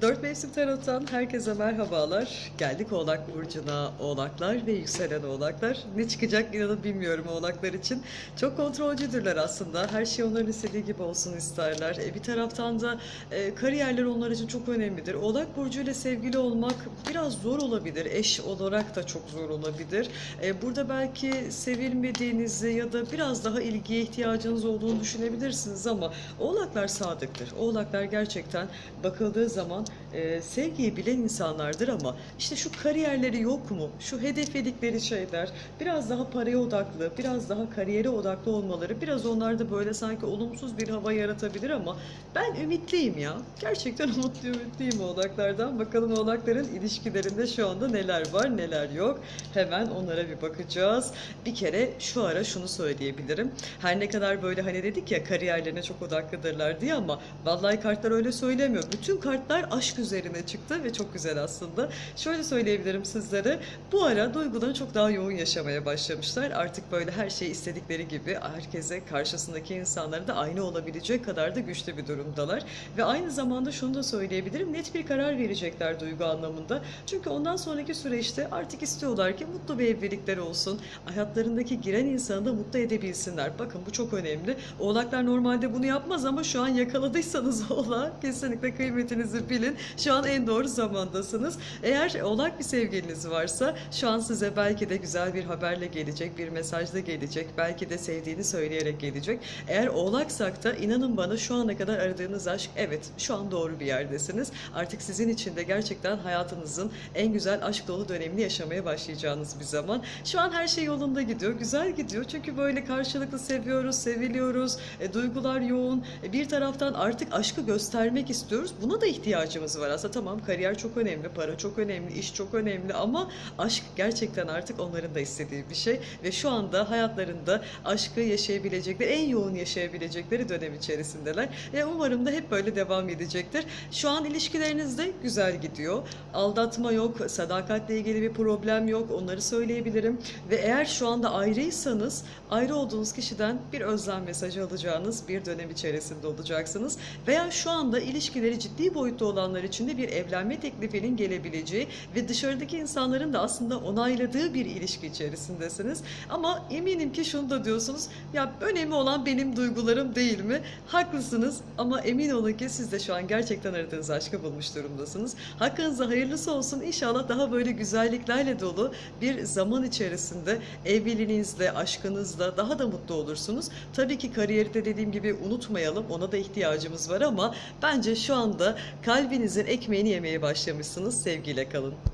Dört Mevsim Tarot'tan herkese merhabalar. Geldik Oğlak Burcu'na. Oğlaklar ve yükselen oğlaklar. Ne çıkacak inanın bilmiyorum oğlaklar için. Çok kontrolcüdürler aslında. Her şey onların istediği gibi olsun isterler. E, bir taraftan da e, kariyerler onlar için çok önemlidir. Oğlak Burcu ile sevgili olmak biraz zor olabilir. Eş olarak da çok zor olabilir. E, burada belki sevilmediğinizi ya da biraz daha ilgiye ihtiyacınız olduğunu düşünebilirsiniz ama Oğlaklar sadıktır. Oğlaklar gerçekten bakıldığı zaman e, sevgiyi bilen insanlardır ama işte şu kariyerleri yok mu? Şu hedefledikleri şeyler biraz daha paraya odaklı, biraz daha kariyere odaklı olmaları biraz onlarda böyle sanki olumsuz bir hava yaratabilir ama ben ümitliyim ya. Gerçekten umutlu ümitliyim oğlaklardan. Bakalım oğlakların ilişkilerinde şu anda neler var neler yok. Hemen onlara bir bakacağız. Bir kere şu ara şunu söyleyebilirim. Her ne kadar böyle hani dedik ya kariyerlerine çok odaklıdırlar diye ama vallahi kartlar öyle söylemiyor. Bütün kartlar aşk üzerine çıktı ve çok güzel aslında. Şöyle söyleyebilirim sizlere. Bu ara duygularını çok daha yoğun yaşamaya başlamışlar. Artık böyle her şey istedikleri gibi herkese karşısındaki insanlara da aynı olabilecek kadar da güçlü bir durumdalar. Ve aynı zamanda şunu da söyleyebilirim. Net bir karar verecekler duygu anlamında. Çünkü ondan sonraki süreçte artık istiyorlar ki mutlu bir evlilikleri olsun. Hayatlarındaki giren insanı da mutlu edebilsinler. Bakın bu çok önemli. Oğlaklar normalde bunu yapmaz ama şu an yakaladıysanız oğlak kesinlikle kıymetinizi bilin. Şu an en doğru zamandasınız. Eğer oğlak bir sevgiliniz varsa şu an size belki de güzel bir haberle gelecek, bir mesajla gelecek. Belki de sevdiğini söyleyerek gelecek. Eğer oğlaksak da inanın bana şu ana kadar aradığınız aşk evet şu an doğru bir yerdesiniz. Artık sizin için de gerçekten hayatınızın en güzel aşk dolu dönemini yaşamaya başlayacağınız bir zaman. Şu an her şey yolunda gidiyor, güzel gidiyor. Çünkü böyle karşılıklı seviyoruz, seviliyoruz, e, duygular yoğun. E, bir taraftan artık aşkı göstermek istiyoruz. Buna da ihtiyacımız var. Aslında tamam kariyer çok önemli, para çok önemli, iş çok önemli ama aşk gerçekten artık onların da istediği bir şey. Ve şu anda hayatlarında aşkı yaşayabilecekleri, en yoğun yaşayabilecekleri dönem içerisindeler. E, umarım da hep böyle devam edecektir. Şu an ilişkilerinizde güzel gidiyor. Aldatma yok, sadakatle ilgili bir problem yok. Onları söyleyebilirim. Ve eğer şu anda ayrıysanız ayrı olduğunuz kişiden bir özlem mesajı alacağınız bir dönem içerisinde olacaksınız. Veya şu anda ilişkileri ciddi boyutta olanlar için de bir evlenme teklifinin gelebileceği ve dışarıdaki insanların da aslında onayladığı bir ilişki içerisindesiniz. Ama eminim ki şunu da diyorsunuz. Ya önemli olan benim duygularım değil mi? Haklısınız ama emin olun ki siz de şu an gerçekten aradığınız aşkı bulmuş durumdasınız. Hakkınızda hayırlısı olsun. İnşallah daha böyle güzelliklerle dolu bir zaman içerisinde evliliğinizle, aşkınızla daha da mutlu olursunuz. Tabii ki kariyeri de dediğim gibi unutmayalım. Ona da ihtiyacımız var ama bence şu anda kalbinizin ekmeğini yemeye başlamışsınız. Sevgiyle kalın.